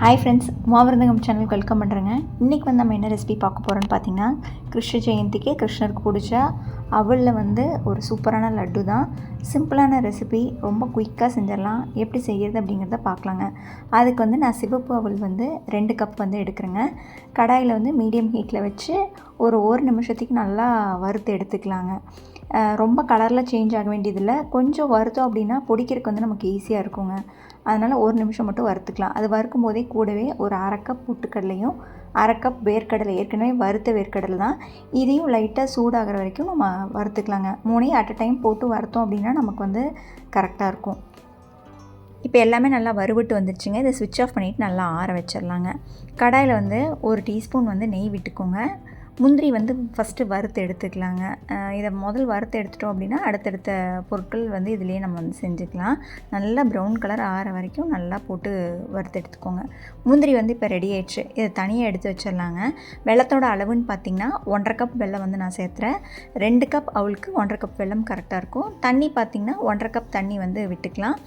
Hi friends உமாவிருந்தகம் சேனலுக்கு welcome பண்ணுறேங்க இன்றைக்கி வந்து நம்ம என்ன ரெசிபி பார்க்க போகிறோன்னு பார்த்தீங்கன்னா கிருஷ்ண ஜெயந்திக்கு கிருஷ்ணருக்கு பிடிச்ச அவளில் வந்து ஒரு சூப்பரான லட்டு தான் சிம்பிளான ரெசிபி ரொம்ப குயிக்காக செஞ்சிடலாம். எப்படி செய்கிறது அப்படிங்கிறத பார்க்கலாங்க. அதுக்கு வந்து நான் சிவப்பு அவள் வந்து ரெண்டு கப் வந்து எடுக்கிறேங்க. கடாயில் வந்து மீடியம் ஹீட்டில் வச்சு ஒரு ஒரு நிமிஷத்துக்கு நல்லா வறுத்து எடுத்துக்கலாங்க. ரொம்ப கலரில் சேஞ்ச் ஆக வேண்டியதில்லை. கொஞ்சம் வறுத்தோம் அப்படின்னா பொடிக்கிறதுக்கு வந்து நமக்கு ஈஸியாக இருக்குங்க. அதனால் ஒரு நிமிஷம் மட்டும் வறுத்துக்கலாம். அது வறுக்கும் போதே கூடவே ஒரு அரை கப் புட்டுக்கடலையும் அரை கப் வேர்க்கடலை ஏற்கனவே வறுத்த வேர்க்கடலை தான். இதையும் லைட்டாக சூடாகிற வரைக்கும் நம்ம வறுத்துக்கலாங்க. மூணையும் அட் அ டைம் போட்டு வறுத்தோம் அப்படின்னா நமக்கு வந்து கரெக்டாக இருக்கும். இப்போ எல்லாமே நல்லா வறுவிட்டு வந்துருச்சுங்க. இதை சுவிட்ச் ஆஃப் பண்ணிவிட்டு நல்லா ஆற வச்சிடலாங்க. கடாயில் வந்து ஒரு டீஸ்பூன் வந்து நெய் விட்டுக்கோங்க. முந்திரி வந்து ஃபஸ்ட்டு வறுத்து எடுத்துக்கலாங்க. இதை முதல் வறுத்து எடுத்துட்டோம் அப்படின்னா அடுத்தடுத்த பொருட்கள் வந்து இதுலேயே நம்ம வந்து செஞ்சுக்கலாம். நல்லா ப்ரௌன் கலர் ஆற வரைக்கும் நல்லா போட்டு வறுத்து எடுத்துக்கோங்க. முந்திரி வந்து இப்போ ரெடி ஆயிடுச்சு. இதை தனியாக எடுத்து வச்சிடலாங்க. வெள்ளத்தோட அளவுன்னு பார்த்தீங்கன்னா ஒன்றரை கப் வெல்லம் வந்து நான் சேர்த்துறேன். ரெண்டு கப் அவளுக்கு ஒன்றரை கப் வெல்லம் கரெக்டாக இருக்கும். தண்ணி பார்த்திங்கன்னா ஒன்றரை கப் தண்ணி வந்து விட்டுக்கலாம்.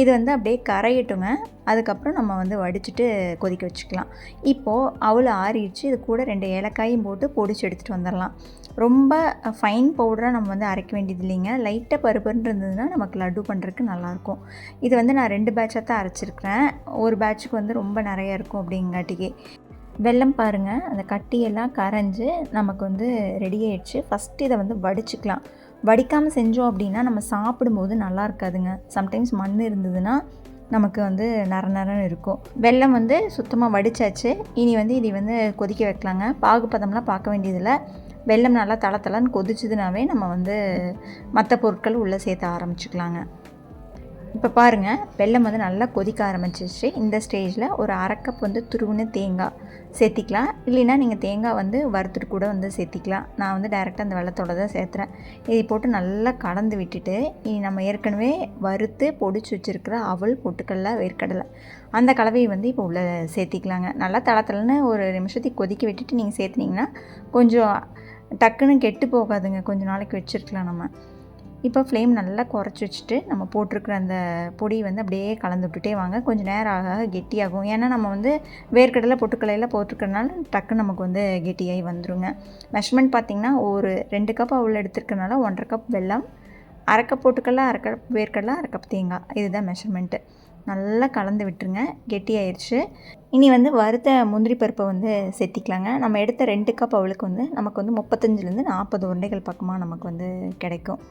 இது வந்து அப்படியே கரையட்டுங்க. அதுக்கப்புறம் நம்ம வந்து வடிச்சிட்டு கொதிக்க வச்சுக்கலாம். இப்போது அவள் ஆறிடுச்சு. இது கூட ரெண்டு ஏலக்காயும் போட்டு பொடிச்சு எடுத்துகிட்டு வந்துடலாம். ரொம்ப ஃபைன் பவுடராக நம்ம வந்து அரைக்க வேண்டியது இல்லைங்க. லைட்டாக பருப்புன்னு இருந்ததுன்னா நமக்கு லட்டு பண்ணுறதுக்கு நல்லாயிருக்கும். இது வந்து நான் ரெண்டு பேட்சாக தான் அரைச்சிருக்கிறேன். ஒரு பேட்சுக்கு வந்து ரொம்ப நிறையா இருக்கும் அப்படிங்காட்டிக்கே. வெல்லம் பாருங்கள் அந்த கட்டியெல்லாம் கரைஞ்சி நமக்கு வந்து ரெடி ஆயிடுச்சு. ஃபஸ்ட்டு இதை வந்து வடிச்சுக்கலாம். வடிக்காமல் செஞ்சோம் அப்படின்னா நம்ம சாப்பிடும்போது நல்லா இருக்காதுங்க. சம்டைம்ஸ் மண் இருந்ததுன்னா நமக்கு வந்து நர நரன்னு இருக்கும். வெல்லம் வந்து சுத்தமாக வடித்தாச்சு இனி வந்து இதை வந்து கொதிக்க வைக்கலாங்க. பாகுபதம்லாம் பார்க்க வேண்டியதில்லை. வெல்லம் நல்லா தள தளன்னு கொதிச்சுதுனாவே நம்ம வந்து மற்ற பொருட்கள் உள்ளே சேர்த்த ஆரம்பிச்சுக்கலாங்க. இப்போ பாருங்கள் வெல்லம் வந்து நல்லா கொதிக்க ஆரம்பிச்சிச்சு இந்த ஸ்டேஜில் ஒரு அரைக்கப் வந்து துருவுன்னு தேங்காய் சேர்த்திக்கலாம். இல்லைன்னா நீங்கள் தேங்காய் வந்து வறுத்துட்டு கூட வந்து சேர்த்திக்கலாம். நான் வந்து டைரெக்டாக அந்த வெள்ளத்தோட தான் சேர்த்துறேன். இதை போட்டு நல்லா கலந்து விட்டுட்டு இனி நம்ம ஏற்கனவே வறுத்து பொடிச்சு வச்சுருக்கிற அவல் பொட்டுக்கடல வேர்க்கடலை அந்த கலவையை வந்து இப்போ உள்ளே சேர்த்திக்கலாங்க. நல்லா தளத்தலன்னு ஒரு நிமிஷத்துக்கு கொதிக்க விட்டுட்டு நீங்கள் சேர்த்துனீங்கன்னா கொஞ்சம் டக்குன்னு கெட்டு போகாதுங்க. கொஞ்சம் நாளைக்கு வச்சுருக்கலாம் நம்ம. இப்போ ஃப்ளேம் நல்லா குறைச்சி வச்சுட்டு நம்ம போட்டிருக்கிற அந்த பொடி வந்து அப்படியே கலந்து விட்டுட்டே வாங்க. கொஞ்சம் நேரம் ஆக ஆக கெட்டியாகும். ஏன்னா நம்ம வந்து வேர்க்கடலை பொட்டுக்கடலையில் போட்டிருக்கறனால டக்குன்னு நமக்கு வந்து கெட்டியாகி வந்துருங்க. மெஷர்மெண்ட் பார்த்திங்கன்னா ஒரு ரெண்டு கப் அவ்வளோ எடுத்துருக்கனால ஒன்றரை கப் வெல்லம் அரை கப் பொட்டுக்கடலை அரை கப் வேர்க்கடலை அரை கப் தேங்காய். இதுதான் மெஷர்மெண்ட்டு நல்லா கலந்து விட்டுருங்க. கெட்டியாயிருச்சு. இனி வந்து வறுத்த முந்திரி பருப்பை வந்து செத்திக்கலாங்க. நம்ம எடுத்த ரெண்டு கப் அவளுக்கு வந்து நமக்கு வந்து முப்பத்தஞ்சுலேருந்து நாற்பது உருண்டைகள் பக்கமாக நமக்கு வந்து கிடைக்கும்.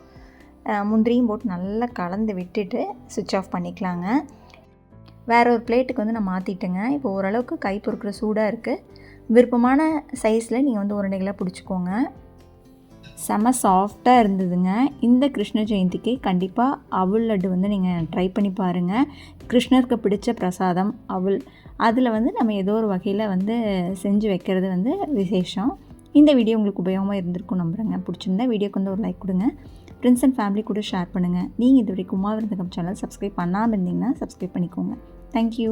முந்திரியும் போட்டு நல்லா கலந்து விட்டுட்டு சுவிட்ச் ஆஃப் பண்ணிக்கலாங்க. வேற ஒரு பிளேட்டுக்கு வந்து நான் மாற்றிட்டேங்க இப்போ ஓரளவுக்கு கை பொறுக்கிற சூடாக இருக்குது விருப்பமான சைஸில் நீங்கள் வந்து உருண்டைகளாக பிடிச்சிக்கோங்க. செம சாஃப்டாக இருந்ததுங்க. இந்த கிருஷ்ண ஜெயந்திக்கு கண்டிப்பாக அவல் லட்டு வந்து நீங்கள் ட்ரை பண்ணி பாருங்கள் கிருஷ்ணருக்கு பிடிச்ச பிரசாதம் அவல். அதில் வந்து நம்ம ஏதோ ஒரு வகையில் வந்து செஞ்சு வைக்கிறது வந்து விசேஷம். இந்த வீடியோ உங்களுக்கு உபயோகமாக இருந்திருக்கும் நம்புகிறேங்க பிடிச்சிருந்தா வீடியோக்கு வந்து ஒரு லைக் கொடுங்க. ஃப்ரெண்ட்ஸ் அண்ட் ஃபேமிலி கூட ஷேர் பண்ணுங்கள் நீங்கள் இது வரைக்கும் உமாவிருந்தகம் சேனல் சப்ஸ்கிரைப் பண்ணாமல் இருந்தீங்கன்னா சப்ஸ்கிரைப் பண்ணிக்கோங்க. தேங்க்யூ